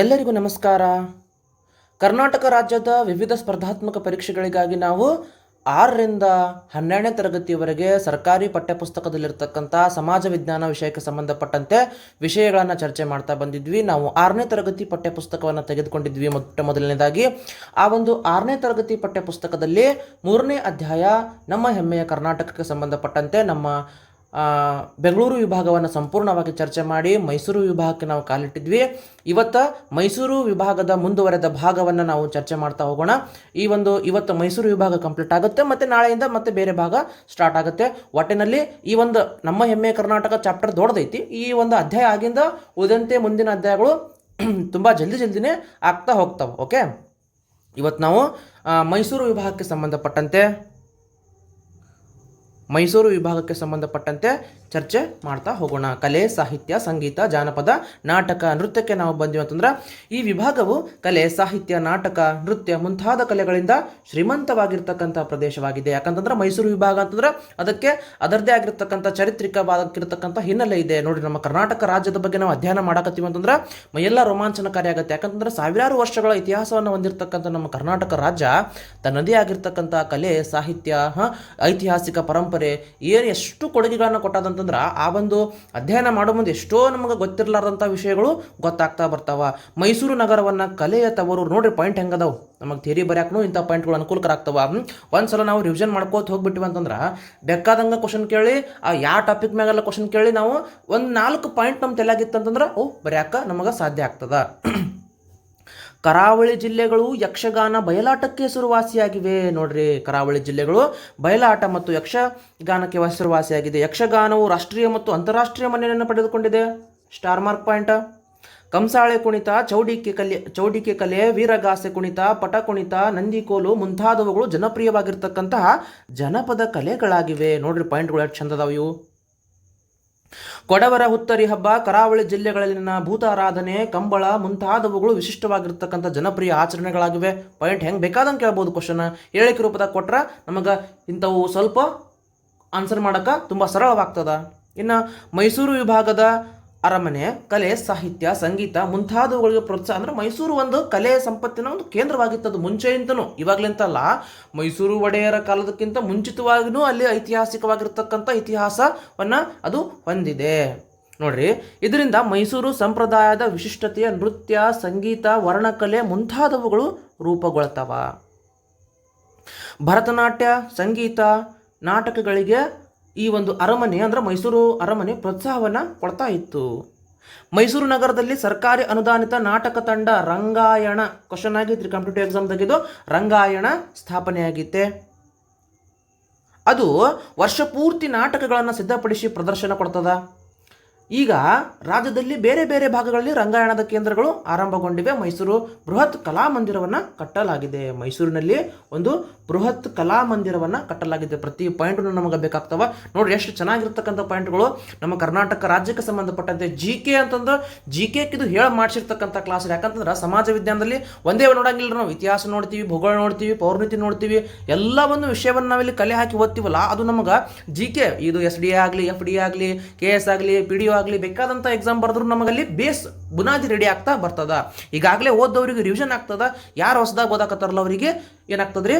ಎಲ್ಲರಿಗೂ ನಮಸ್ಕಾರ. ಕರ್ನಾಟಕ ರಾಜ್ಯದ ವಿವಿಧ ಸ್ಪರ್ಧಾತ್ಮಕ ಪರೀಕ್ಷೆಗಳಿಗಾಗಿ ನಾವು ಆರರಿಂದ ಹನ್ನೆರಡನೇ ತರಗತಿಯವರೆಗೆ ಸರ್ಕಾರಿ ಪಠ್ಯಪುಸ್ತಕದಲ್ಲಿರ್ತಕ್ಕಂಥ ಸಮಾಜ ವಿಜ್ಞಾನ ವಿಷಯಕ್ಕೆ ಸಂಬಂಧಪಟ್ಟಂತೆ ವಿಷಯಗಳನ್ನು ಚರ್ಚೆ ಮಾಡ್ತಾ ಬಂದಿದ್ವಿ. ನಾವು ಆರನೇ ತರಗತಿ ಪಠ್ಯಪುಸ್ತಕವನ್ನು ತೆಗೆದುಕೊಂಡಿದ್ವಿ ಮೊಟ್ಟ ಮೊದಲನೇದಾಗಿ. ಆ ಒಂದು ಆರನೇ ತರಗತಿ ಪಠ್ಯಪುಸ್ತಕದಲ್ಲಿ ಮೂರನೇ ಅಧ್ಯಾಯ ನಮ್ಮ ಹೆಮ್ಮೆಯ ಕರ್ನಾಟಕಕ್ಕೆ ಸಂಬಂಧಪಟ್ಟಂತೆ ನಮ್ಮ ಬೆಂಗಳೂರು ವಿಭಾಗವನ್ನು ಸಂಪೂರ್ಣವಾಗಿ ಚರ್ಚೆ ಮಾಡಿ ಮೈಸೂರು ವಿಭಾಗಕ್ಕೆ ನಾವು ಕಾಲಿಟ್ಟಿದ್ವಿ. ಇವತ್ತು ಮೈಸೂರು ವಿಭಾಗದ ಮುಂದುವರೆದ ಭಾಗವನ್ನು ನಾವು ಚರ್ಚೆ ಮಾಡ್ತಾ ಹೋಗೋಣ. ಈ ಒಂದು ಇವತ್ತು ಮೈಸೂರು ವಿಭಾಗ ಕಂಪ್ಲೀಟ್ ಆಗುತ್ತೆ, ಮತ್ತು ನಾಳೆಯಿಂದ ಮತ್ತೆ ಬೇರೆ ಭಾಗ ಸ್ಟಾರ್ಟ್ ಆಗುತ್ತೆ. ಒಟ್ಟಿನಲ್ಲಿ ಈ ಒಂದು ನಮ್ಮ ಹೆಮ್ಮೆ ಕರ್ನಾಟಕ ಚಾಪ್ಟರ್ ದೊಡ್ಡದೈತಿ. ಈ ಒಂದು ಅಧ್ಯಾಯ ಆಗಿಂದ ಉಳಿದಂತೆ ಮುಂದಿನ ಅಧ್ಯಾಯಗಳು ತುಂಬ ಜಲ್ದಿ ಜಲ್ದಿನೇ ಆಗ್ತಾ ಹೋಗ್ತಾವೆ ಓಕೆ ಇವತ್ತು ನಾವು ಮೈಸೂರು ವಿಭಾಗಕ್ಕೆ ಸಂಬಂಧಪಟ್ಟಂತೆ ಮೈಸೂರು ವಿಭಾಗಕ್ಕೆ ಸಂಬಂಧಪಟ್ಟಂತೆ ಚರ್ಚೆ ಮಾಡ್ತಾ ಹೋಗೋಣ. ಕಲೆ, ಸಾಹಿತ್ಯ, ಸಂಗೀತ, ಜಾನಪದ, ನಾಟಕ, ನೃತ್ಯಕ್ಕೆ ನಾವು ಬಂದೀವಿ ಅಂತಂದ್ರೆ ಈ ವಿಭಾಗವು ಕಲೆ, ಸಾಹಿತ್ಯ, ನಾಟಕ, ನೃತ್ಯ ಮುಂತಾದ ಕಲೆಗಳಿಂದ ಶ್ರೀಮಂತವಾಗಿರ್ತಕ್ಕಂಥ ಪ್ರದೇಶವಾಗಿದೆ. ಯಾಕಂತಂದ್ರೆ ಮೈಸೂರು ವಿಭಾಗ ಅಂತಂದ್ರೆ ಅದಕ್ಕೆ ಅದರದೇ ಆಗಿರ್ತಕ್ಕಂಥ ಚಾರಿತ್ರಿಕವಾಗಿರ್ತಕ್ಕಂಥ ಹಿನ್ನೆಲೆ ಇದೆ. ನೋಡಿ, ನಮ್ಮ ಕರ್ನಾಟಕ ರಾಜ್ಯದ ಬಗ್ಗೆ ನಾವು ಅಧ್ಯಯನ ಮಾಡಕತ್ತೀವಿ ಅಂತಂದ್ರೆ ಎಲ್ಲ ರೋಮಾಂಚನಕಾರಿ ಆಗುತ್ತೆ. ಯಾಕಂತಂದ್ರೆ ಸಾವಿರಾರು ವರ್ಷಗಳ ಇತಿಹಾಸವನ್ನು ಹೊಂದಿರತಕ್ಕಂಥ ನಮ್ಮ ಕರ್ನಾಟಕ ರಾಜ್ಯ ತನ್ನದೇ ಆಗಿರ್ತಕ್ಕಂಥ ಕಲೆ, ಸಾಹಿತ್ಯ ಐತಿಹಾಸಿಕ ಪರಂಪರೆ, ಏನು ಎಷ್ಟು ಕೊಡುಗೆಗಳನ್ನು ಕೊಟ್ಟದಂತಂದ್ರೆ ಆ ಒಂದು ಅಧ್ಯಯನ ಮಾಡೋ ಮುಂದೆ ಎಷ್ಟೋ ನಮಗೆ ಗೊತ್ತಿರಲಾರ್ದಂಥ ವಿಷಯಗಳು ಗೊತ್ತಾಗ್ತಾ ಬರ್ತಾವ. ಮೈಸೂರು ನಗರವನ್ನು ಕಲೆಯ ತವರು ನೋಡ್ರಿ ಪಾಯಿಂಟ್ ಹೆಂಗದವು. ನಮಗೆ ಥಿಯರಿ ಬರ್ಯಾಕೂ ಇಂಥ ಪಾಯಿಂಟ್ಗಳು ಅನುಕೂಲಕರ ಆಗ್ತಾವ ಒಂದು ಒಂದ್ಸಲ ನಾವು ರಿವಿಷನ್ ಮಾಡ್ಕೋತ ಹೋಗ್ಬಿಟ್ಟಿವಿ ಅಂತಂದ್ರೆ ಬೇಕಾದಂಗೆ ಕ್ವಶನ್ ಕೇಳಿ, ಆ ಯಾವ ಟಾಪಿಕ್ ಮ್ಯಾಗೆಲ್ಲ ಕ್ವಶನ್ ಕೇಳಿ ನಾವು ಒಂದು ನಾಲ್ಕು ಪಾಯಿಂಟ್ ನಮ್ಮ ತಲೆಯಾಗಿತ್ತಂತಂದ್ರೆ ಓ, ಬರ್ಯಾಕ ನಮಗೆ ಸಾಧ್ಯ ಆಗ್ತದ. ಕರಾವಳಿ ಜಿಲ್ಲೆಗಳು ಯಕ್ಷಗಾನ ಬಯಲಾಟಕ್ಕೆ ಹೆಸರುವಾಸಿಯಾಗಿವೆ. ನೋಡ್ರಿ, ಕರಾವಳಿ ಜಿಲ್ಲೆಗಳು ಬಯಲಾಟ ಮತ್ತು ಯಕ್ಷಗಾನಕ್ಕೆ ಹೆಸರುವಾಸಿಯಾಗಿದೆ. ಯಕ್ಷಗಾನವು ರಾಷ್ಟ್ರೀಯ ಮತ್ತು ಅಂತಾರಾಷ್ಟ್ರೀಯ ಮನ್ನಣೆಯನ್ನು ಪಡೆದುಕೊಂಡಿದೆ. Star mark point. ಕಂಸಾಳೆ ಕುಣಿತ, ಚೌಡಿಕೆ ಕಲೆ ಚೌಡಿಕೆ ಕಲೆ, ವೀರಗಾಸೆ ಕುಣಿತ, ಪಟ ಕುಣಿತ, ನಂದಿಕೋಲು ಮುಂತಾದವುಗಳು ಜನಪ್ರಿಯವಾಗಿರ್ತಕ್ಕಂತಹ ಜನಪದ ಕಲೆಗಳಾಗಿವೆ. ನೋಡ್ರಿ, ಪಾಯಿಂಟ್ಗಳು ಎಷ್ಟು ಚಂದದಾವ ಇವು. ಕೊಡವರ ಹುತ್ತರಿ ಹಬ್ಬ ಕರಾವಳಿ ಜಿಲ್ಲೆಗಳಲ್ಲಿನ ಭೂತಾರಾಧನೆ, ಕಂಬಳ ಮುಂತಾದವುಗಳು ವಿಶಿಷ್ಟವಾಗಿರ್ತಕ್ಕಂಥ ಜನಪ್ರಿಯ ಆಚರಣೆಗಳಾಗಿವೆ. ಪಾಯಿಂಟ್ ಹೆಂಗೆ ಬೇಕಾದಂಗೆ ಕೇಳ್ಬೋದು ಕ್ವಶನ್ ಹೇಳಿಕೆ ರೂಪದಾಗ ಕೊಟ್ರೆ ನಮಗೆ ಇಂಥವು ಸ್ವಲ್ಪ ಆನ್ಸರ್ ಮಾಡೋಕ್ಕೆ ತುಂಬ ಸರಳವಾಗ್ತದೆ. ಇನ್ನು ಮೈಸೂರು ವಿಭಾಗದ ಅರಮನೆ, ಕಲೆ, ಸಾಹಿತ್ಯ, ಸಂಗೀತ ಮುಂತಾದವುಗಳಿಗೆ ಪ್ರೋತ್ಸಾಹ. ಅಂದ್ರೆ ಮೈಸೂರು ಒಂದು ಕಲೆ ಸಂಪತ್ತಿನ ಒಂದು ಕೇಂದ್ರವಾಗಿತ್ತು ಕೇಂದ್ರವಾಗಿತ್ತದು ಮುಂಚೆಯಿಂದನೂ. ಇವಾಗ್ಲಿಂತಲ್ಲ ಮೈಸೂರು ಒಡೆಯರ ಕಾಲದಕ್ಕಿಂತ ಮುಂಚಿತವಾಗಿಯೂ ಅಲ್ಲಿ ಐತಿಹಾಸಿಕವಾಗಿರ್ತಕ್ಕಂಥ ಇತಿಹಾಸವನ್ನು ಅದು ಹೊಂದಿದೆ. ನೋಡ್ರಿ, ಇದರಿಂದ ಮೈಸೂರು ಸಂಪ್ರದಾಯದ ವಿಶಿಷ್ಟತೆಯ ನೃತ್ಯ, ಸಂಗೀತ, ವರ್ಣಕಲೆ ಮುಂತಾದವುಗಳು ರೂಪುಗೊಳ್ತವ. ಭರತನಾಟ್ಯ, ಸಂಗೀತ, ನಾಟಕಗಳಿಗೆ ಈ ಒಂದು ಅರಮನೆ ಅಂದ್ರೆ ಮೈಸೂರು ಅರಮನೆ ಪ್ರೋತ್ಸಾಹವನ್ನು ಕೊಡ್ತಾ ಇತ್ತು. ಮೈಸೂರು ನಗರದಲ್ಲಿ ಸರ್ಕಾರಿ ಅನುದಾನಿತ ನಾಟಕ ತಂಡ ರಂಗಾಯಣ ಕ್ವಶನ್ ಆಗಿತ್ತು ಕಾಂಪಿಟೇಟಿವ್ ಎಕ್ಸಾಮ್ ತೆಗೆದು ರಂಗಾಯಣ ಸ್ಥಾಪನೆಯಾಗಿತ್ತೆ. ಅದು ವರ್ಷ ಪೂರ್ತಿ ನಾಟಕಗಳನ್ನು ಸಿದ್ಧಪಡಿಸಿ ಪ್ರದರ್ಶನ ಕೊಡ್ತದ. ಈಗ ರಾಜ್ಯದಲ್ಲಿ ಬೇರೆ ಬೇರೆ ಭಾಗಗಳಲ್ಲಿ ರಂಗಾಯಣದ ಕೇಂದ್ರಗಳು ಆರಂಭಗೊಂಡಿವೆ. ಮೈಸೂರು ಬೃಹತ್ ಕಲಾಮಂದಿರವನ್ನು ಕಟ್ಟಲಾಗಿದೆ. ಮೈಸೂರಿನಲ್ಲಿ ಒಂದು ಬೃಹತ್ ಕಲಾ ಮಂದಿರವನ್ನು ಕಟ್ಟಲಾಗಿದೆ. ಪ್ರತಿ ಪಾಯಿಂಟು ನಮಗೆ ಬೇಕಾಗ್ತವ. ನೋಡ್ರಿ, ಎಷ್ಟು ಚೆನ್ನಾಗಿರ್ತಕ್ಕಂಥ ಪಾಯಿಂಟ್ಗಳು ನಮ್ಮ ಕರ್ನಾಟಕ ರಾಜ್ಯಕ್ಕೆ ಸಂಬಂಧಪಟ್ಟಂತೆ ಜಿ ಕೆ ಅಂತಂದ್ರೆ ಜಿ ಕೆ ಇದು ಹೇಳಿ ಮಾಡಿಸಿರ್ತಕ್ಕಂಥ ಕ್ಲಾಸ್ ಯಾಕಂತಂದ್ರೆ, ಸಮಾಜ ವಿಜ್ಞಾನದಲ್ಲಿ ಒಂದೇ ನೋಡಂಗಿಲ್ಲ ನಾವು. ಇತಿಹಾಸ ನೋಡ್ತೀವಿ, ಭೂಗೋಳ ನೋಡ್ತೀವಿ ಪೌರ್ಣಿತಿ ನೋಡ್ತೀವಿ. ಎಲ್ಲ ಒಂದು ವಿಷಯವನ್ನು ನಾವಿಲ್ಲಿ ಕಲೆ ಹಾಕಿ ಓದ್ತೀವಲ್ಲ, ಅದು ನಮಗೆ ಜಿ ಕೆ ಇದು ಎಸ್ ಡಿ ಆಗಲಿ ಎಫ್ ಡಿ ಆಗಲಿ ಕೆ ಎಸ್ ಆಗಲಿ ಪಿ ಡಿ ಒ ಆಗಲಿ ಬೇಕಾದಂಥ ಎಕ್ಸಾಮ್ ಬರೆದ್ರು ನಮಗಲ್ಲಿ ಬೇಸ್ ಬುನಾದಿ ರೆಡಿ ಆಗ್ತಾ ಬರ್ತದ. ಈಗಾಗಲೇ ಓದೋರಿಗೆ ರಿವಿಷನ್ ಆಗ್ತದ. ಯಾರು ಹೊಸದಾಗಿ ಓದಾಕತ್ತಾರಲ್ಲ ಅವರಿಗೆ? ಏನಾಗ್ತದ್ರಿ?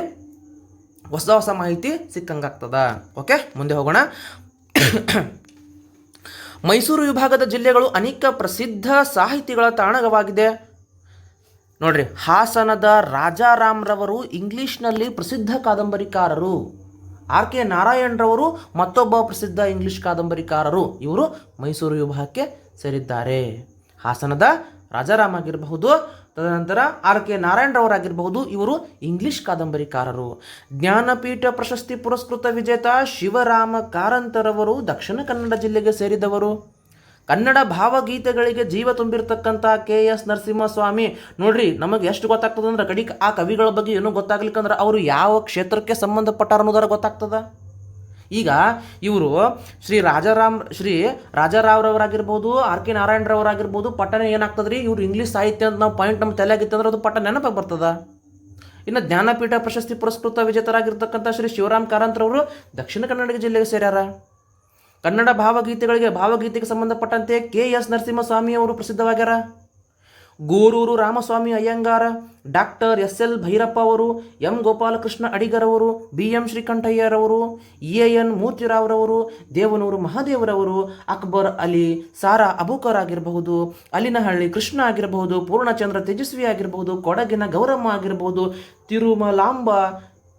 ಹೊಸ ಹೊಸ ಮಾಹಿತಿ ಸಿಕ್ಕಂಗಾಗ್ತದ. ಓಕೆ ಮುಂದೆ ಹೋಗೋಣ. ಮೈಸೂರು ವಿಭಾಗದ ಜಿಲ್ಲೆಗಳು ಅನೇಕ ಪ್ರಸಿದ್ಧ ಸಾಹಿತಿಗಳ ತಾಣವಾಗಿದೆ ನೋಡ್ರಿ, ಹಾಸನದ ರಾಜಾರಾಮ್ರವರು ಇಂಗ್ಲಿಷ್ನಲ್ಲಿ ಪ್ರಸಿದ್ಧ ಕಾದಂಬರಿಕಾರರು. ಆರ್ ಕೆ ನಾರಾಯಣರವರು ಮತ್ತೊಬ್ಬ ಪ್ರಸಿದ್ಧ ಇಂಗ್ಲಿಷ್ ಕಾದಂಬರಿಕಾರರು. ಇವರು ಮೈಸೂರು ವಿಭಾಗಕ್ಕೆ ಸೇರಿದ್ದಾರೆ. ಹಾಸನದ ರಾಜಾರಾಮ್ ಆಗಿರಬಹುದು ತದನಂತರ ಆರ್ ಕೆ ನಾರಾಯಣರವರಾಗಿರಬಹುದು ಇವರು ಇಂಗ್ಲಿಷ್ ಕಾದಂಬರಿಕಾರರು. ಜ್ಞಾನಪೀಠ ಪ್ರಶಸ್ತಿ ಪುರಸ್ಕೃತ ವಿಜೇತ ಶಿವರಾಮ ಕಾರಂತರವರು ದಕ್ಷಿಣ ಕನ್ನಡ ಜಿಲ್ಲೆಗೆ ಸೇರಿದವರು. ಕನ್ನಡ ಭಾವಗೀತೆಗಳಿಗೆ ಜೀವ ತುಂಬಿರ್ತಕ್ಕಂಥ ಕೆ ಎಸ್ ನರಸಿಂಹಸ್ವಾಮಿ. ನೋಡ್ರಿ, ನಮಗೆ ಎಷ್ಟು ಗೊತ್ತಾಗ್ತದೆ ಅಂದ್ರೆ ಕಡಿಕ್ ಆ ಕವಿಗಳ ಬಗ್ಗೆ ಏನೂ ಗೊತ್ತಾಗ್ಲಿಕ್ಕಂದ್ರೆ ಅವರು ಯಾವ ಕ್ಷೇತ್ರಕ್ಕೆ ಸಂಬಂಧಪಟ್ಟಾರ ಅನ್ನೋದರ ಗೊತ್ತಾಗ್ತದ? ಈಗ ಇವರು ಶ್ರೀ ರಾಜಾರಾಮ್, ಶ್ರೀ ರಾಜಾರಾವ್ರವರಾಗಿರ್ಬೋದು, ಆರ್ ಕೆ ನಾರಾಯಣರವರಾಗಿರ್ಬೋದು ಪಟ್ಟಣ ಏನಾಗ್ತದ್ರಿ? ಇವ್ರು ಇಂಗ್ಲೀಷ್ ಸಾಹಿತ್ಯ ಅಂತ ನಾವು ಪಾಯಿಂಟ್ ನಮ್ಮ ತಲೆಯಾಗಿತ್ತಂದ್ರೆ ಅದು ಪಟ್ಟ ನೆನಪಾಗಿ ಬರ್ತದ. ಇನ್ನು ಜ್ಞಾನಪೀಠ ಪ್ರಶಸ್ತಿ ಪುರಸ್ಕೃತ ವಿಜೇತರಾಗಿರ್ತಕ್ಕಂಥ ಶ್ರೀ ಶಿವರಾಮ್ ಕಾರಂತರವರು ದಕ್ಷಿಣ ಕನ್ನಡ ಜಿಲ್ಲೆಗೆ ಸೇರ್ಯಾರ. ಕನ್ನಡ ಭಾವಗೀತೆಗಳಿಗೆ ಭಾವಗೀತೆಗೆ ಸಂಬಂಧಪಟ್ಟಂತೆ ಕೆ ಎಸ್ ನರಸಿಂಹಸ್ವಾಮಿ ಅವರು ಪ್ರಸಿದ್ಧವಾಗ್ಯಾರ. Goruru Ramaswamy Iyengar, doctor S L Bhyrappa ಅವರು, ಎಂ ಗೋಪಾಲಕೃಷ್ಣ ಅಡಿಗರವರು ಬಿ ಎಂ ಶ್ರೀಕಂಠಯ್ಯರವರು ಎ ಎನ್ ಮೂರ್ತಿರಾವ್ರವರು ದೇವನೂರು ಮಹಾದೇವರವರು ಅಕ್ಬರ್ ಅಲಿ, ಸಾರಾ ಅಬೂಕರ್ ಆಗಿರಬಹುದು ಅಲಿನಹಳ್ಳಿ ಕೃಷ್ಣ ಆಗಿರಬಹುದು, ಪೂರ್ಣಚಂದ್ರ ತೇಜಸ್ವಿ ಆಗಿರಬಹುದು, ಕೊಡಗಿನ ಗೌರಮ್ಮ ಆಗಿರಬಹುದು, ತಿರುಮಲಾಂಬ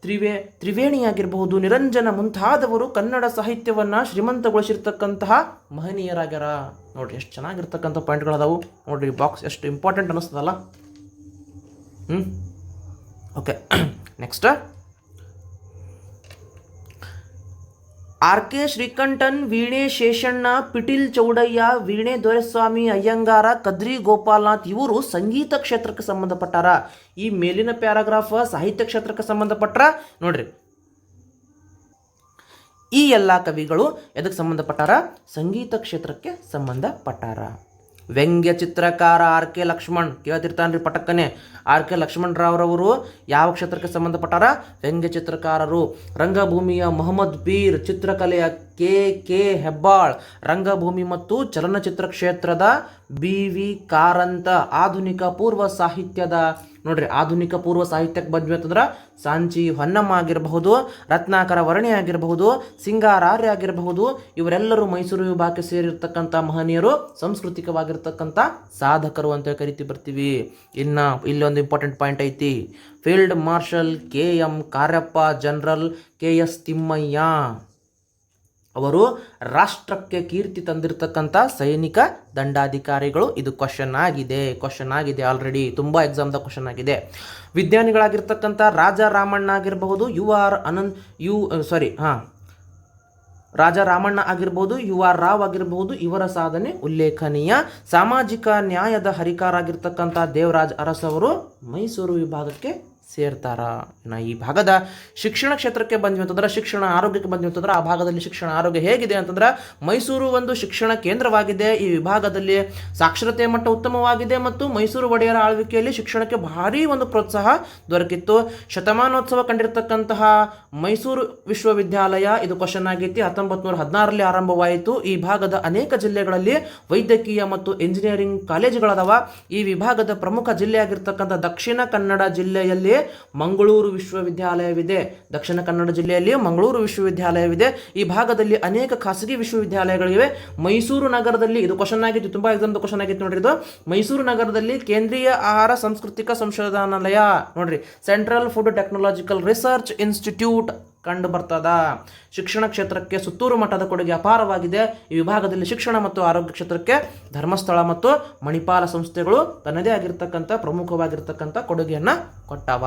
ತ್ರಿವೇ, ತ್ರಿವೇಣಿಯಾಗಿರಬಹುದು, ನಿರಂಜನ ಮುಂತಾದವರು ಕನ್ನಡ ಸಾಹಿತ್ಯವನ್ನು ಶ್ರೀಮಂತಗೊಳಿಸಿರ್ತಕ್ಕಂತಹ ಮಹನೀಯರಾಗ್ಯಾರ. ನೋಡ್ರಿ, ಎಷ್ಟು ಚೆನ್ನಾಗಿರ್ತಕ್ಕಂಥ ಪಾಯಿಂಟ್ಗಳದಾವು. ನೋಡ್ರಿ ಬಾಕ್ಸ್ ಎಷ್ಟು ಇಂಪಾರ್ಟೆಂಟ್ ಅನ್ನಿಸ್ತದಲ್ಲ. ಹ್ಞೂ okay next R K Srikantan, ವೀಣೆ ಶೇಷಣ್ಣ, ಪಿಟೀಲ್ ಚೌಡಯ್ಯ, ವೀಣೆ ದೊರೆಸ್ವಾಮಿ, ಅಯ್ಯಂಗಾರ, ಕದ್ರಿ ಗೋಪಾಲ್ನಾಥ್ ಇವರು ಸಂಗೀತ ಕ್ಷೇತ್ರಕ್ಕೆ ಸಂಬಂಧಪಟ್ಟಾರ. ಈ ಮೇಲಿನ ಪ್ಯಾರಾಗ್ರಾಫ್ ಸಾಹಿತ್ಯ ಕ್ಷೇತ್ರಕ್ಕೆ ಸಂಬಂಧಪಟ್ಟರ ನೋಡ್ರಿ. ಈ ಎಲ್ಲ ಕವಿಗಳು ಎದಕ್ಕೆ ಸಂಬಂಧಪಟ್ಟಾರ? ಸಂಗೀತ ಕ್ಷೇತ್ರಕ್ಕೆ ಸಂಬಂಧಪಟ್ಟಾರ. ವ್ಯಂಗ್ಯ ಚಿತ್ರಕಾರ ಆರ್ ಕೆ ಲಕ್ಷ್ಮಣ್. ಕೇಳ್ತಿರ್ತಾನ್ರಿ ಪಟಕ್ಕನೆ. ಆರ್ ಕೆ ಲಕ್ಷ್ಮಣರಾವ್ರವರು ಯಾವ ಕ್ಷೇತ್ರಕ್ಕೆ ಸಂಬಂಧಪಟ್ಟಾರ? ವ್ಯಂಗ್ಯ ಚಿತ್ರಕಾರರು. ರಂಗಭೂಮಿಯ ಮೊಹಮ್ಮದ್ ಪೀರ್ ಚಿತ್ರಕಲೆಯ ಕೆ ಕೆ ಹೆಬ್ಬಾಳ್, ರಂಗಭೂಮಿ ಮತ್ತು ಚಲನಚಿತ್ರ ಕ್ಷೇತ್ರದ ಬಿ ವಿ ಕಾರಂತ, ಆಧುನಿಕ ಪೂರ್ವ ಸಾಹಿತ್ಯದ, ನೋಡ್ರಿ ಆಧುನಿಕ ಪೂರ್ವ ಸಾಹಿತ್ಯಕ್ಕೆ ಬಂದ್ವಿ ಅಂತಂದ್ರೆ ಸಾಂಚಿ ಹೊನ್ನಮ್ಮ ಆಗಿರಬಹುದು, ರತ್ನಾಕರ ವರ್ಣಿ ಆಗಿರಬಹುದು, ಸಿಂಗಾರಾರ್ಯ ಆಗಿರಬಹುದು, ಇವರೆಲ್ಲರೂ ಮೈಸೂರು ವಿಭಾಗಕ್ಕೆ ಸೇರಿರ್ತಕ್ಕಂಥ ಮಹನೀಯರು, ಸಾಂಸ್ಕೃತಿಕವಾಗಿರ್ತಕ್ಕಂಥ ಸಾಧಕರು ಅಂತ ಕರಿತಿ ಬರ್ತೀವಿ. ಇನ್ನು ಇಲ್ಲೊಂದು ಇಂಪಾರ್ಟೆಂಟ್ ಪಾಯಿಂಟ್ ಐತಿ. Field marshal K M Cariappa general K S Thimmayya. ಅವರು ರಾಷ್ಟ್ರಕ್ಕೆ ಕೀರ್ತಿ ತಂದಿರತಕ್ಕಂಥ ಸೈನಿಕ ದಂಡಾಧಿಕಾರಿಗಳು. ಇದು ಕ್ವಶನ್ ಆಗಿದೆ ಕ್ವಶನ್ ಆಗಿದೆ ಆಲ್ರೆಡಿ ತುಂಬ ಎಕ್ಸಾಮ್ದ ಕ್ವಶನ್ ಆಗಿದೆ. ವಿಜ್ಞಾನಿಗಳಾಗಿರ್ತಕ್ಕಂಥ ರಾಜ ರಾಮಣ್ಣ ಆಗಿರಬಹುದು U R Ananth, U sorry ಹಾಂ. ರಾಜ ರಾಮಣ್ಣ ಆಗಿರ್ಬೋದು ಯು ಆರ್ ರಾವ್ ಆಗಿರಬಹುದು, ಇವರ ಸಾಧನೆ ಉಲ್ಲೇಖನೀಯ. ಸಾಮಾಜಿಕ ನ್ಯಾಯದ ಹರಿಕಾರ ಆಗಿರ್ತಕ್ಕಂಥ ದೇವರಾಜ್ ಅರಸವರು ಮೈಸೂರು ವಿಭಾಗಕ್ಕೆ ಸೇರ್ತಾರ? ನಾ ಈ ಭಾಗದ ಶಿಕ್ಷಣ ಕ್ಷೇತ್ರಕ್ಕೆ ಬಂದ್ವಿ ಅಂತಂದ್ರೆ, ಶಿಕ್ಷಣ ಆರೋಗ್ಯಕ್ಕೆ ಬಂದ್ವಿ ಅಂತಂದ್ರೆ, ಆ ಭಾಗದಲ್ಲಿ ಶಿಕ್ಷಣ ಆರೋಗ್ಯ ಹೇಗಿದೆ ಅಂತಂದ್ರೆ, ಮೈಸೂರು ಒಂದು ಶಿಕ್ಷಣ ಕೇಂದ್ರವಾಗಿದೆ. ಈ ವಿಭಾಗದಲ್ಲಿ ಸಾಕ್ಷರತೆ ಮಟ್ಟ ಉತ್ತಮವಾಗಿದೆ ಮತ್ತು ಮೈಸೂರು ಒಡೆಯರ ಆಳ್ವಿಕೆಯಲ್ಲಿ ಶಿಕ್ಷಣಕ್ಕೆ ಭಾರಿ ಒಂದು ಪ್ರೋತ್ಸಾಹ ದೊರಕಿತ್ತು. ಶತಮಾನೋತ್ಸವ ಕಂಡಿರತಕ್ಕಂತಹ ಮೈಸೂರು ವಿಶ್ವವಿದ್ಯಾಲಯ ಇದು ಕ್ವಶನ್ ಆಗೈತಿ. ಹತ್ತೊಂಬತ್ತು ನೂರ ಹದಿನಾರರಲ್ಲಿ ಆರಂಭವಾಯಿತು. ಈ ಭಾಗದ ಅನೇಕ ಜಿಲ್ಲೆಗಳಲ್ಲಿ ವೈದ್ಯಕೀಯ ಮತ್ತು ಇಂಜಿನಿಯರಿಂಗ್ ಕಾಲೇಜುಗಳದಾವ. ಈ ವಿಭಾಗದ ಪ್ರಮುಖ ಜಿಲ್ಲೆಯಾಗಿರ್ತಕ್ಕಂಥ ದಕ್ಷಿಣ ಕನ್ನಡ ಜಿಲ್ಲೆಯಲ್ಲಿ ಮಂಗಳೂರು ವಿಶ್ವವಿದ್ಯಾಲಯವಿದೆ. ದಕ್ಷಿಣ ಕನ್ನಡ ಜಿಲ್ಲೆಯಲ್ಲಿ ಮಂಗಳೂರು ವಿಶ್ವವಿದ್ಯಾಲಯವಿದೆ. ಈ ಭಾಗದಲ್ಲಿ ಅನೇಕ ಖಾಸಗಿ ವಿಶ್ವವಿದ್ಯಾಲಯಗಳಿವೆ. ಮೈಸೂರು ನಗರದಲ್ಲಿ, ಇದು ಕ್ವಶನ್ ಆಗಿತ್ತು, ತುಂಬಾ ಎಕ್ಸಾಮ್ದು ಕ್ವಶನ್ ಆಗಿತ್ತು ನೋಡ್ರಿ ಇದು. ಮೈಸೂರು ನಗರದಲ್ಲಿ ಕೇಂದ್ರೀಯ ಆಹಾರ ಸಾಂಸ್ಕೃತಿಕ ಸಂಶೋಧನಾಲಯ, ನೋಡ್ರಿ central food technological research institute ಕಂಡು ಬರ್ತದ. ಶಿಕ್ಷಣ ಕ್ಷೇತ್ರಕ್ಕೆ ಸುತ್ತೂರು ಮಠದ ಕೊಡುಗೆ ಅಪಾರವಾಗಿದೆ. ಈ ವಿಭಾಗದಲ್ಲಿ ಶಿಕ್ಷಣ ಮತ್ತು ಆರೋಗ್ಯ ಕ್ಷೇತ್ರಕ್ಕೆ ಧರ್ಮಸ್ಥಳ ಮತ್ತು ಮಣಿಪಾಲ ಸಂಸ್ಥೆಗಳು ತನ್ನದೇ ಆಗಿರ್ತಕ್ಕಂಥ ಪ್ರಮುಖವಾಗಿರ್ತಕ್ಕಂಥ ಕೊಡುಗೆಯನ್ನು ಕೊಟ್ಟವ.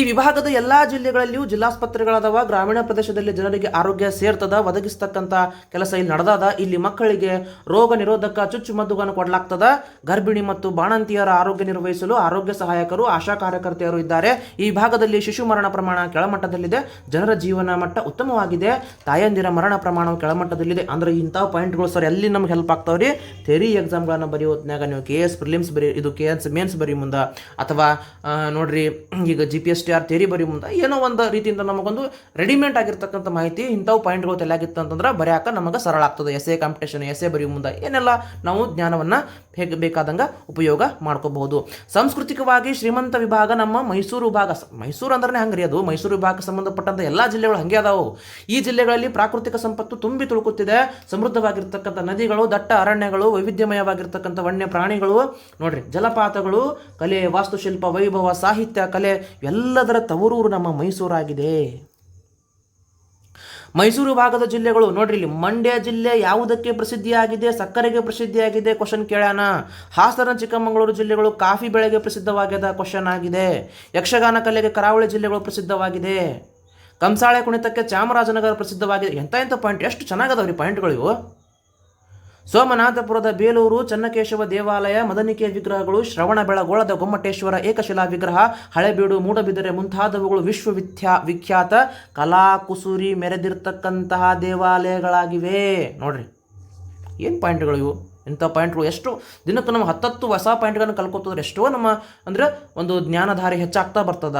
ಈ ವಿಭಾಗದ ಎಲ್ಲಾ ಜಿಲ್ಲೆಗಳಲ್ಲಿಯೂ ಜಿಲ್ಲಾಸ್ಪತ್ರೆಗಳಾದವ ಗ್ರಾಮೀಣ ಪ್ರದೇಶದಲ್ಲಿ ಜನರಿಗೆ ಆರೋಗ್ಯ ಸೇರ್ತದ ಒದಗಿಸ್ತಕ್ಕಂಥ ಕೆಲಸ ಇಲ್ಲಿ ನಡೆದಾದ. ಇಲ್ಲಿ ಮಕ್ಕಳಿಗೆ ರೋಗ ನಿರೋಧಕ ಚುಚ್ಚುಮದ್ದುಗಳನ್ನು ಕೊಡಲಾಗ್ತದ. ಗರ್ಭಿಣಿ ಮತ್ತು ಬಾಣಂತಿಯರ ಆರೋಗ್ಯ ನಿರ್ವಹಿಸಲು ಆರೋಗ್ಯ ಸಹಾಯಕರು, ಆಶಾ ಕಾರ್ಯಕರ್ತೆಯರು ಇದ್ದಾರೆ. ಈ ಭಾಗದಲ್ಲಿ ಶಿಶು ಮರಣ ಪ್ರಮಾಣ ಕೆಳಮಟ್ಟದಲ್ಲಿದೆ. ಜನರ ಜೀವನ ಮಟ್ಟ ಉತ್ತಮವಾಗಿದೆ. ತಾಯಂದಿರ ಮರಣ ಪ್ರಮಾಣವು ಕೆಳಮಟ್ಟದಲ್ಲಿದೆ. ಅಂದ್ರೆ ಇಂಥ ಪಾಯಿಂಟ್ಗಳು ಸರ್, ಎಲ್ಲಿ ನಮ್ಗೆ ಹೆಲ್ಪ್ ಆಗ್ತಾವ್ರಿ? ಥೆರಿ ಎಕ್ಸಾಮ್ಗಳನ್ನ ಹೊತ್ತಿನಾಗ ನೀವು ಕೆ ಎಸ್ ಪ್ರಿಲಿಮ್ಸ್ ಬರೀ, ಇದು ಕೆ ಎಸ್ ಮೇನ್ಸ್ ಬರೀ ಮುಂದೆ. ಅಥವಾ ನೋಡ್ರಿ, ಈಗ G P S T R theory ಬರೀ ಮುಂದೆ ಏನೋ ಒಂದು ರೀತಿಯಿಂದ ನಮಗೊಂದು ರೆಡಿಮೇಡ್ ಆಗಿರ್ತಕ್ಕಂಥ ಮಾಹಿತಿ ಇಂಥವು ಪಾಯಿಂಟ್ಗಳು ತಲೆಯಾಗಿತ್ತು ಅಂತಂದ್ರೆ ಬರೆಯಾಕ ನಮಗೆ ಸರಳ ಆಗ್ತದೆ. S A competition S A ಬರಿ ಮುಂದೆ ಏನೆಲ್ಲ ನಾವು ಜ್ಞಾನವನ್ನು ಹೇಗೆ ಬೇಕಾದಂಗೆ ಉಪಯೋಗ ಮಾಡ್ಕೋಬಹುದು. ಸಾಂಸ್ಕೃತಿಕವಾಗಿ ಶ್ರೀಮಂತ ವಿಭಾಗ ನಮ್ಮ ಮೈಸೂರು ವಿಭಾಗ ಮೈಸೂರು ಅಂದ್ರೆ ಹಂಗ್ರಿ ಅದು? ಮೈಸೂರು ವಿಭಾಗಕ್ಕೆ ಸಂಬಂಧಪಟ್ಟಂತ ಎಲ್ಲ ಜಿಲ್ಲೆಗಳು ಹಂಗೆ ಅದಾವು. ಈ ಜಿಲ್ಲೆಗಳಲ್ಲಿ ಪ್ರಾಕೃತಿಕ ಸಂಪತ್ತು ತುಂಬಿ ತುಳುಕುತ್ತಿದೆ. ಸಮೃದ್ಧವಾಗಿರ್ತಕ್ಕಂಥ ನದಿಗಳು, ದಟ್ಟ ಅರಣ್ಯಗಳು, ವೈವಿಧ್ಯಮಯವಾಗಿರ್ತಕ್ಕಂಥ ವನ್ಯ ಪ್ರಾಣಿಗಳು ನೋಡ್ರಿ ಜಲಪಾತಗಳು, ಕಲೆ, ವಾಸ್ತುಶಿಲ್ಪ, ವೈಭವ, ಸಾಹಿತ್ಯ, ಕಲೆ ಎಲ್ಲದರ ತವರೂರು ನಮ್ಮ ಮೈಸೂರಾಗಿದೆ. ಮೈಸೂರು ಭಾಗದ ಜಿಲ್ಲೆಗಳು ನೋಡ್ರಿ ಇಲ್ಲಿ ಮಂಡ್ಯ ಜಿಲ್ಲೆ ಯಾವುದಕ್ಕೆ ಪ್ರಸಿದ್ಧಿಯಾಗಿದೆ, ಸಕ್ಕರೆಗೆ ಪ್ರಸಿದ್ಧಿಯಾಗಿದೆ ಕ್ವಶನ್ ಕೇಳೋಣ. ಹಾಸನ, ಚಿಕ್ಕಮಗಳೂರು ಜಿಲ್ಲೆಗಳು ಕಾಫಿ ಬೆಳೆಗೆ ಪ್ರಸಿದ್ಧವಾಗಿದೆ ಕ್ವಶನ್ ಆಗಿದೆ. ಯಕ್ಷಗಾನ ಕಲೆಗೆ ಕರಾವಳಿ ಜಿಲ್ಲೆಗಳು ಪ್ರಸಿದ್ಧವಾಗಿದೆ. ಕಂಸಾಳೆ ಕುಣಿತಕ್ಕೆ ಚಾಮರಾಜನಗರ ಪ್ರಸಿದ್ಧವಾಗಿದೆ. ಎಂಥ ಎಂಥ ಪಾಯಿಂಟ್ ಎಷ್ಟು ಚೆನ್ನಾಗದವ್ರಿ ಪಾಯಿಂಟ್ಗಳು ಇವು. ಸೋಮನಾಥಪುರದ ಬೇಲೂರು ಚನ್ನಕೇಶವ ದೇವಾಲಯ ಮದನಿಕೆ ವಿಗ್ರಹಗಳು ಶ್ರವಣ ಬೆಳಗೋಳದ ಗೊಮ್ಮಟೇಶ್ವರ ಏಕಶಿಲಾ ವಿಗ್ರಹ, ಹಳೆಬೀಡು ಮೂಡಬಿದರೆ ಮುಂತಾದವುಗಳು ವಿಶ್ವವಿಖ್ಯಾ ವಿಖ್ಯಾತ ಕಲಾ ಕುಸುರಿ ಮೆರೆದಿರ್ತಕ್ಕಂತಹ ದೇವಾಲಯಗಳಾಗಿವೆ. ನೋಡ್ರಿ, ಏನು ಪಾಯಿಂಟ್ಗಳು ಇವು? ಇಂಥ ಪಾಯಿಂಟ್ಗಳು ಎಷ್ಟು? ದಿನಕ್ಕೆ ನಮ್ಮ ಹತ್ತತ್ತು ಹೊಸ ಪಾಯಿಂಟ್ಗಳನ್ನು ಕಲ್ಕೋತದ್ರೆ ಎಷ್ಟೋ ನಮ್ಮ, ಅಂದರೆ ಒಂದು ಜ್ಞಾನಧಾರೆ ಹೆಚ್ಚಾಗ್ತಾ ಬರ್ತದ.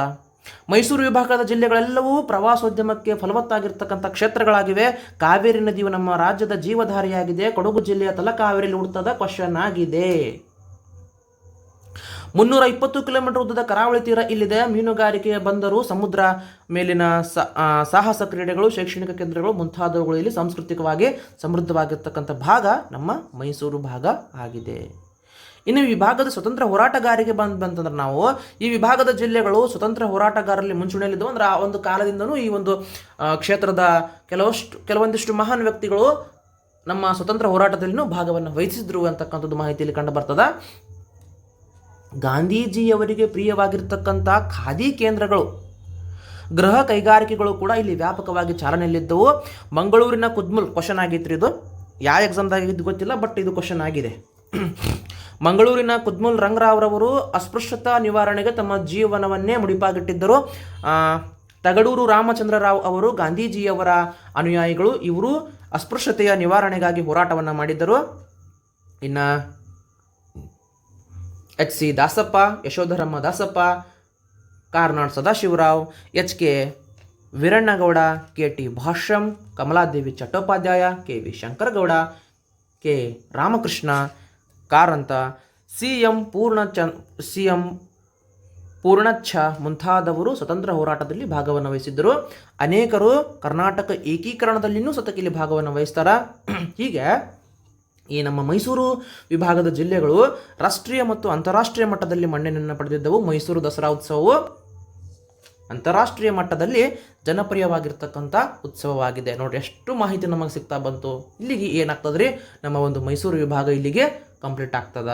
ಮೈಸೂರು ವಿಭಾಗದ ಜಿಲ್ಲೆಗಳೆಲ್ಲವೂ ಪ್ರವಾಸೋದ್ಯಮಕ್ಕೆ ಫಲವತ್ತಾಗಿರ್ತಕ್ಕಂಥ ಕ್ಷೇತ್ರಗಳಾಗಿವೆ. ಕಾವೇರಿ ನದಿಯು ನಮ್ಮ ರಾಜ್ಯದ ಜೀವಧಾರಿಯಾಗಿದೆ. ಕೊಡಗು ಜಿಲ್ಲೆಯ ತಲಕಾವೇರಿಯಲ್ಲಿ ಹುಡ್ತದ ಕ್ವಶನ್ ಆಗಿದೆ. ಮುನ್ನೂರ ಇಪ್ಪತ್ತು ಕಿಲೋಮೀಟರ್ ಉದ್ದದ ಕರಾವಳಿ ತೀರ ಇಲ್ಲಿದೆ. ಮೀನುಗಾರಿಕೆಯ ಬಂದರು ಸಮುದ್ರ ಮೇಲಿನ ಸಾಹಸ ಕ್ರೀಡೆಗಳು, ಶೈಕ್ಷಣಿಕ ಕೇಂದ್ರಗಳು ಮುಂತಾದವುಗಳು ಇಲ್ಲಿ ಸಾಂಸ್ಕೃತಿಕವಾಗಿ ಸಮೃದ್ಧವಾಗಿರ್ತಕ್ಕಂಥ ಭಾಗ ನಮ್ಮ ಮೈಸೂರು ಭಾಗ ಆಗಿದೆ. ಇನ್ನು ವಿಭಾಗದ ಸ್ವತಂತ್ರ ಹೋರಾಟಗಾರಿಗೆ ಬಂದ್ ಬಂತಂದ್ರೆ ನಾವು ಈ ವಿಭಾಗದ ಜಿಲ್ಲೆಗಳು ಸ್ವತಂತ್ರ ಹೋರಾಟಗಾರರಲ್ಲಿ ಮುಂಚೂಣಿಯಲ್ಲಿದ್ದವು. ಅಂದ್ರೆ ಆ ಒಂದು ಕಾಲದಿಂದನೂ ಈ ಒಂದು ಕ್ಷೇತ್ರದ ಕೆಲವಷ್ಟು, ಕೆಲವೊಂದಿಷ್ಟು ಮಹಾನ್ ವ್ಯಕ್ತಿಗಳು ನಮ್ಮ ಸ್ವತಂತ್ರ ಹೋರಾಟದಲ್ಲಿನೂ ಭಾಗವನ್ನು ವಹಿಸಿದ್ರು ಅಂತಕ್ಕಂಥದ್ದು ಮಾಹಿತಿಯಲ್ಲಿ ಕಂಡು ಬರ್ತದ. ಗಾಂಧೀಜಿಯವರಿಗೆ ಪ್ರಿಯವಾಗಿರ್ತಕ್ಕಂಥ ಖಾದಿ ಕೇಂದ್ರಗಳು, ಗೃಹ ಕೈಗಾರಿಕೆಗಳು ಕೂಡ ಇಲ್ಲಿ ವ್ಯಾಪಕವಾಗಿ ಚಾಲನೆಯಲ್ಲಿದ್ದವು. ಮಂಗಳೂರಿನ ಕುದ್ಮುಲ್, ಕ್ವಶನ್ ಆಗಿತ್ತು ಇದು. ಯಾವ ಎಕ್ಸಾಮ್ದಾಗ ಇದು ಗೊತ್ತಿಲ್ಲ ಬಟ್ ಇದು ಕ್ವಶನ್ ಆಗಿದೆ. ಮಂಗಳೂರಿನ ಕುದ್ಮುಲ್ ರಂಗರಾವ್ರವರು ಅಸ್ಪೃಶ್ಯತಾ ನಿವಾರಣೆಗೆ ತಮ್ಮ ಜೀವನವನ್ನೇ ಮುಡಿಪಾಗಿಟ್ಟಿದ್ದರು. ತಗಡೂರು ರಾಮಚಂದ್ರ ರಾವ್ ಅವರು ಗಾಂಧೀಜಿಯವರ ಅನುಯಾಯಿಗಳು, ಇವರು ಅಸ್ಪೃಶ್ಯತೆಯ ನಿವಾರಣೆಗಾಗಿ ಹೋರಾಟವನ್ನು ಮಾಡಿದ್ದರು. ಇನ್ನು H C Dasappa, Yashodharamma Dasappa, Karnad Sadashivrao, H K Veerannagowda, K T Bhashyam, Kamaladevi Chattopadhyay, K V Shankaragowda, K Ramakrishna Karanth C M Poonacha C M Poonacha ಮುಂತಾದವರು ಸ್ವತಂತ್ರ ಹೋರಾಟದಲ್ಲಿ ಭಾಗವನ್ನು ವಹಿಸಿದ್ದರು. ಅನೇಕರು ಕರ್ನಾಟಕ ಏಕೀಕರಣದಲ್ಲಿಯೂ ಸತತ ಇಲ್ಲಿ ಭಾಗವನ್ನು ವಹಿಸ್ತಾರೆ. ಹೀಗೆ ಈ ನಮ್ಮ ಮೈಸೂರು ವಿಭಾಗದ ಜಿಲ್ಲೆಗಳು ರಾಷ್ಟ್ರೀಯ ಮತ್ತು ಅಂತಾರಾಷ್ಟ್ರೀಯ ಮಟ್ಟದಲ್ಲಿ ಮನ್ನಣೆಯನ್ನು ಪಡೆದಿದ್ದವು. ಮೈಸೂರು ದಸರಾ ಉತ್ಸವವು ಅಂತಾರಾಷ್ಟ್ರೀಯ ಮಟ್ಟದಲ್ಲಿ ಜನಪ್ರಿಯವಾಗಿರ್ತಕ್ಕಂಥ ಉತ್ಸವವಾಗಿದೆ. ನೋಡಿ, ಎಷ್ಟು ಮಾಹಿತಿ ನಮಗೆ ಸಿಗ್ತಾ ಬಂತು. ಇಲ್ಲಿಗೆ ಏನಾಗ್ತದ್ರಿ? ನಮ್ಮ ಒಂದು ಮೈಸೂರು ವಿಭಾಗ ಇಲ್ಲಿಗೆ ಕಂಪ್ಲೀಟ್ ಆಗ್ತದ?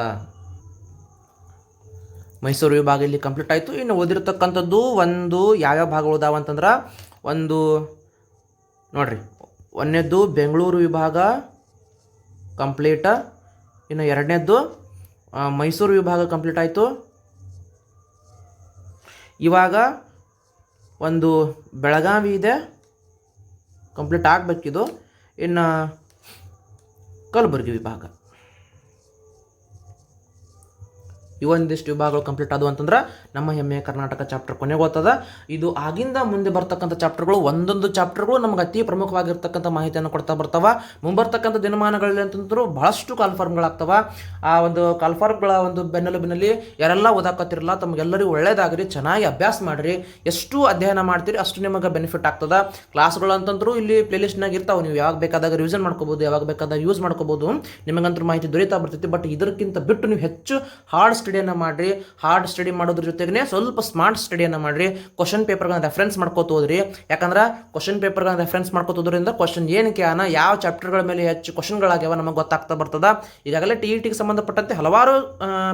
ಮೈಸೂರು ವಿಭಾಗ ಇಲ್ಲಿ ಕಂಪ್ಲೀಟ್ ಆಯಿತು. ಇನ್ನು ಓದಿರ್ತಕ್ಕಂಥದ್ದು ಒಂದು ಯಾವ್ಯಾವ ಭಾಗಗಳು ಇದಾವೆ ಅಂತಂದ್ರೆ ಒಂದು ನೋಡ್ರಿ, ಒಂದನೇದ್ದು ಬೆಂಗಳೂರು ವಿಭಾಗ ಕಂಪ್ಲೀಟ, ಇನ್ನು ಎರಡನೇದ್ದು ಮೈಸೂರು ವಿಭಾಗ ಕಂಪ್ಲೀಟ್ ಆಯಿತು. ಇವಾಗ ಒಂದು ಬೆಳಗಾವಿ ಇದೆ, ಕಂಪ್ಲೀಟ್ ಆಗಬೇಕಿದು. ಇನ್ನು ಕಲಬುರಗಿ ವಿಭಾಗ. ಇವೊಂದಿಷ್ಟು ವಿಭಾಗಗಳು ಕಂಪ್ಲೀಟ್ ಆದವು ಅಂತಂದ್ರೆ ನಮ್ಮ ಹೆಮ್ಮೆಯ ಕರ್ನಾಟಕ ಚಾಪ್ಟರ್ ಕೊನೆಗೋಗ್ತದ ಇದು ಆಗಿಂದ ಮುಂದೆ ಬರ್ತಕ್ಕಂಥ ಚಾಪ್ಟರ್ಗಳು ಒಂದೊಂದು ಚಾಪ್ಟರ್ಗಳು ನಮ್ಗೆ ಅತಿ ಪ್ರಮುಖವಾಗಿರ್ತಕ್ಕಂಥ ಮಾಹಿತಿಯನ್ನು ಕೊಡ್ತಾ ಬರ್ತಾವ. ಮುಂಬರ್ತಕ್ಕಂಥ ದಿನಮಾನಗಳಲ್ಲಿ ಅಂತಂದ್ರು ಬಹಳಷ್ಟು ಕಾಲ್ಫಾರ್ಮ್ಗಳಾಗ್ತವೆ ಆ ಒಂದು ಕಾಲ್ಫಾರ್ಮ್ಗಳ ಒಂದು ಬೆನ್ನೆಲುಬಿನಲ್ಲಿ ಯಾರೆಲ್ಲ ಓದಾಕತ್ತಿರಲ್ಲ, ತಮಗೆಲ್ಲರಿಗೂ ಒಳ್ಳೇದಾಗ್ರಿ, ಚೆನ್ನಾಗಿ ಅಭ್ಯಾಸ ಮಾಡಿರಿ. ಎಷ್ಟು ಅಧ್ಯಯನ ಮಾಡ್ತೀರಿ, ಅಷ್ಟು ನಿಮಗೆ ಬೆನಿಫಿಟ್ ಆಗ್ತದ. ಕ್ಲಾಸ್ಗಳು ಅಂತಂದ್ರೂ ಇಲ್ಲಿ ಪ್ಲೇಲಿಸ್ಟ್ನಾಗ ಇರ್ತಾವೆ. ನೀವು ಯಾವಾಗ ಬೇಕಾದಾಗ ರಿವಿಷನ್ ಮಾಡ್ಕೋಬೋದು, ಯಾವಾಗ ಬೇಕಾದಾಗ ಯೂಸ್ ಮಾಡ್ಕೋಬೋದು. ನಿಮಗಂತೂ ಮಾಹಿತಿ ದೊರೀತಾ ಬರ್ತೈತಿ ಬಟ್ ಇದಕ್ಕಿಂತ ಬಿಟ್ಟು ನೀವು ಹೆಚ್ಚು ಹಾರ್ಡ್ ಸ್ಟಡಿಯನ್ನು ಮಾಡಿರಿ ಹಾರ್ಡ್ ಸ್ಟಡಿ ಮಾಡೋದ್ರ ಜೊತೆಗೆ ಸ್ವಲ್ಪ ಸ್ಮಾರ್ಟ್ ಸ್ಟಡಿಯನ್ನು ಮಾಡಿರಿ ಕ್ವಶನ್ ಪೇಪರ್ಗಳನ್ನ ರೆಫರೆನ್ಸ್ ಮಾಡ್ಕೋತ ಹೋದ್ರಿ. ಯಾಕಂದ್ರೆ ಕ್ವಶನ್ ಪೇಪರ್ಗಳನ್ನ ರೆಫರೆನ್ಸ್ ಮಾಡ್ಕೋತೋದ್ರಿಂದ ಕ್ವಶನ್ ಏನಕ್ಕೆ ಕ್ಯಾನ ಯಾವ ಚಾಪ್ಟರ್ಗಳ ಮೇಲೆ ಹೆಚ್ಚು ಕ್ವಶನ್ಗಳಾಗ್ಯಾವ ನಮಗೆ ಗೊತ್ತಾಗ್ತಾ ಬರ್ತದ. ಈಗಾಗಲೇ ಟಿ ಇ ಟಿಗೆ ಸಂಬಂಧಪಟ್ಟಂತೆ ಹಲವಾರು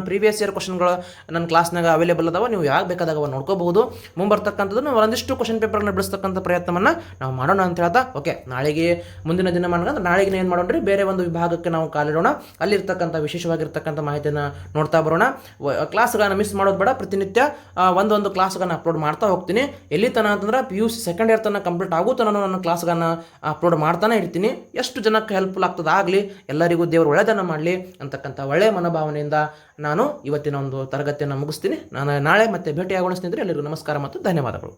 ಪ್ರೀವಿಯಸ್ ಇಯರ್ ಕ್ವಶನ್ಗಳು ನನ್ನ ಕ್ಲಾಸ್ನಾಗ ಅವೈಲೇಬಲ್ ಅದಾವ, ನೀವು ಯಾವಾಗ ಬೇಕಾದಾಗ ನೋಡ್ಕೋಬಹುದು. ಮುಂಬರ್ತಕ್ಕಂಥದ್ದು ಒಂದಿಷ್ಟು ಕ್ವಶನ್ ಪೇಪರ್ನ ಬಿಡಿಸ್ತಕ್ಕಂಥ ಪ್ರಯತ್ನವನ್ನು ನಾವು ಮಾಡೋಣ ಅಂತ ಹೇಳ್ತಾ ಓಕೆ ನಾಳೆಗೆ ಮುಂದಿನ ದಿನ ಮಾಡೋಣ ನಾಳೆಗೆ ಏನು ಮಾಡೋಣ್ರಿ? ಬೇರೆ ಒಂದು ವಿಭಾಗಕ್ಕೆ ನಾವು ಕಾಲಿಡೋಣ. ಅಲ್ಲಿರ್ತಕ್ಕಂಥ ವಿಶೇಷವಾಗಿರ್ತಕ್ಕಂಥ ಮಾಹಿತಿಯನ್ನು ನೋಡ್ತಾ ಬರೋಣ. ಕ್ಲಾಸ್ಗಳನ್ನ ಮಿಸ್ ಮಾಡೋದು ಬೇಡ. ಪ್ರತಿನಿತ್ಯ ಒಂದೊಂದು ಕ್ಲಾಸ್ಗಳನ್ನ ಅಪ್ಲೋಡ್ ಮಾಡ್ತಾ ಹೋಗ್ತೀನಿ. ಎಲ್ಲಿ ತನ ಅಂತಂದ್ರೆ P U C second year ತನಕ ಕಂಪ್ಲೀಟ್ ಆಗೋ ತನಕ ನನ್ನ ಕ್ಲಾಸ್ಗಳನ್ನು ಅಪ್ಲೋಡ್ ಮಾಡ್ತಾನೆ ಇರ್ತೀನಿ. ಎಷ್ಟು ಜನಕ್ಕೆ ಹೆಲ್ಪ್ಫುಲ್ ಆಗ್ತದೆ ಆಗಲಿ, ಎಲ್ಲರಿಗೂ ದೇವರು ಒಳ್ಳೆಯದನ್ನು ಮಾಡಲಿ ಅಂತಕ್ಕಂಥ ಒಳ್ಳೆಯ ಮನೋಭಾವನೆಯಿಂದ ನಾನು ಇವತ್ತಿನ ಒಂದು ತರಗತಿಯನ್ನು ಮುಗಿಸ್ತೀನಿ. ನಾನು ನಾಳೆ ಮತ್ತೆ ಭೇಟಿಯಾಗೋಣ ಸ್ನೇಹಿತರೆ, ಎಲ್ಲರಿಗೂ ನಮಸ್ಕಾರ ಮತ್ತು ಧನ್ಯವಾದಗಳು.